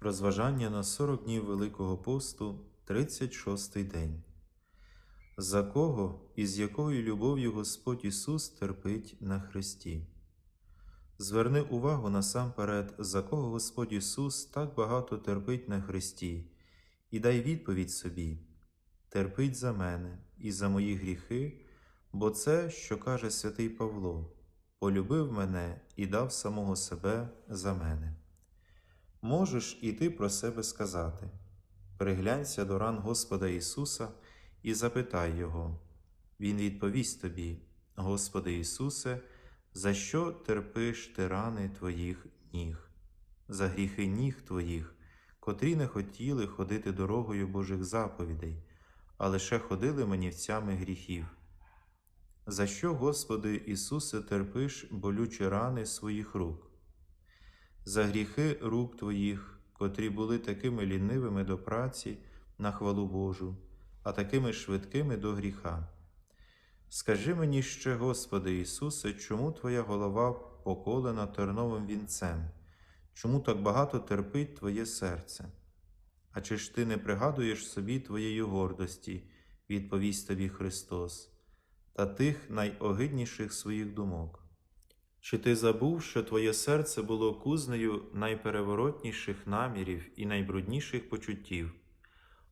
Розважання на 40 днів Великого посту, 36 день. За кого і з якою любов'ю Господь Ісус терпить на Христі? Зверни увагу насамперед, за кого Господь Ісус так багато терпить на Христі, і дай відповідь собі: терпить за мене і за мої гріхи, бо це, що каже святий Павло, полюбив мене і дав самого себе за мене. Можеш і ти про себе сказати: приглянься до ран Господа Ісуса і запитай Його. Він відповість тобі, Господи Ісусе, за що терпиш ти рани Твоїх ніг, за гріхи ніг Твоїх, котрі не хотіли ходити дорогою Божих заповідей, а лише ходили манівцями гріхів. За що, Господи Ісусе, терпиш болючі рани своїх рук? За гріхи рук Твоїх, котрі були такими лінивими до праці на хвалу Божу, а такими швидкими до гріха. Скажи мені ще, Господи Ісусе, чому Твоя голова поколена терновим вінцем, чому так багато терпить Твоє серце? А чи ж ти не пригадуєш собі Твоєї гордості, відповість тобі Христос, та тих найогидніших своїх думок? Чи ти забув, що твоє серце було кузнею найпереворотніших намірів і найбрудніших почуттів?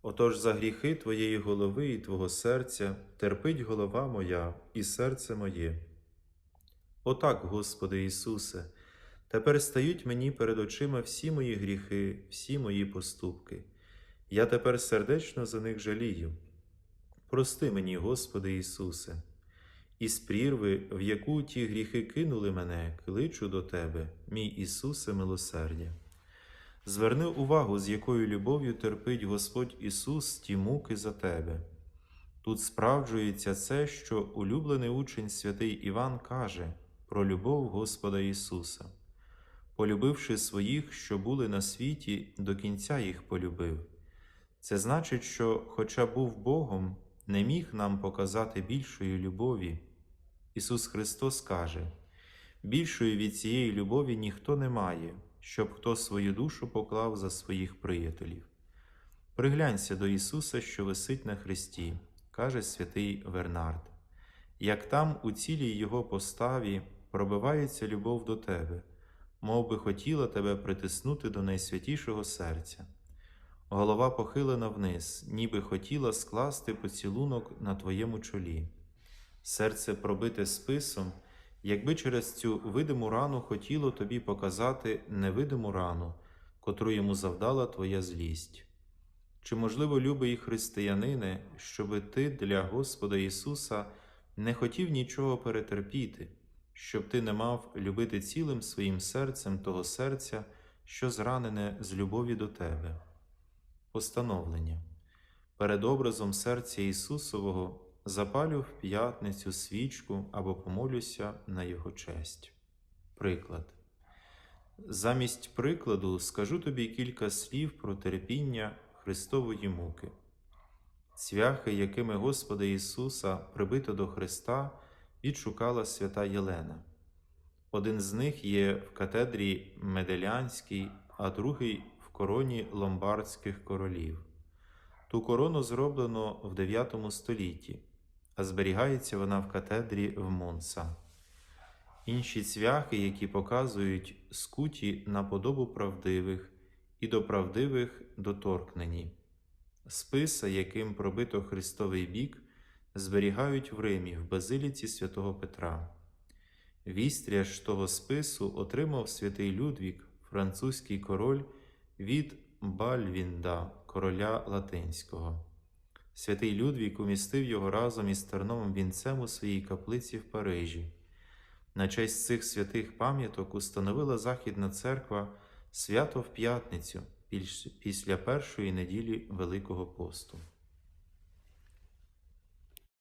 Отож за гріхи твоєї голови і твого серця терпить голова моя і серце моє. Отак, Господи Ісусе, тепер стають мені перед очима всі мої гріхи, всі мої поступки. Я тепер сердечно за них жалію. Прости мені, Господи Ісусе. Із прірви, в яку ті гріхи кинули мене, кличу до Тебе, мій Ісусе милосердя. Зверни увагу, з якою любов'ю терпить Господь Ісус ті муки за Тебе. Тут справджується це, що улюблений учень святий Іван каже про любов Господа Ісуса. Полюбивши своїх, що були на світі, до кінця їх полюбив. Це значить, що, хоча був Богом, не міг нам показати більшої любові. Ісус Христос каже: більшої від цієї любові ніхто не має, щоб хто свою душу поклав за своїх приятелів. Приглянься до Ісуса, що висить на Христі, каже святий Вернард, як там у цілій Його поставі пробивається любов до Тебе, мов би хотіла тебе притиснути до найсвятішого серця. Голова похилена вниз, ніби хотіла скласти поцілунок на твоєму чолі. Серце пробите списом, якби через цю видиму рану хотіло тобі показати невидиму рану, котру йому завдала твоя злість. Чи, можливо, любий християнине, щоби ти для Господа Ісуса не хотів нічого перетерпіти, щоб ти не мав любити цілим своїм серцем того серця, що зранене з любові до тебе? Постановлення. Перед образом серця Ісусового запалю в п'ятницю свічку або помолюся на Його честь. Приклад. Замість прикладу скажу тобі кілька слів про терпіння Христової муки. Цвяхи, якими Господа Ісуса прибито до Христа, відшукала свята Єлена. Один з них є в катедрі Меделянській, а другий в короні ломбардських королів. Ту корону зроблено в 9 столітті, а зберігається вона в катедрі в Монса. Інші цвяхи, які показують скуті на подобу правдивих і до правдивих доторкнені. Списа, яким пробито Христовий бік, зберігають в Римі в базиліці святого Петра. Вістря ж того спису отримав святий Людвік, французький король від Бальвінда, короля Латинського. Святий Людвік умістив його разом із терновим вінцем у своїй каплиці в Парижі. На честь цих святих пам'яток установила Західна церква свято в п'ятницю після першої неділі Великого посту.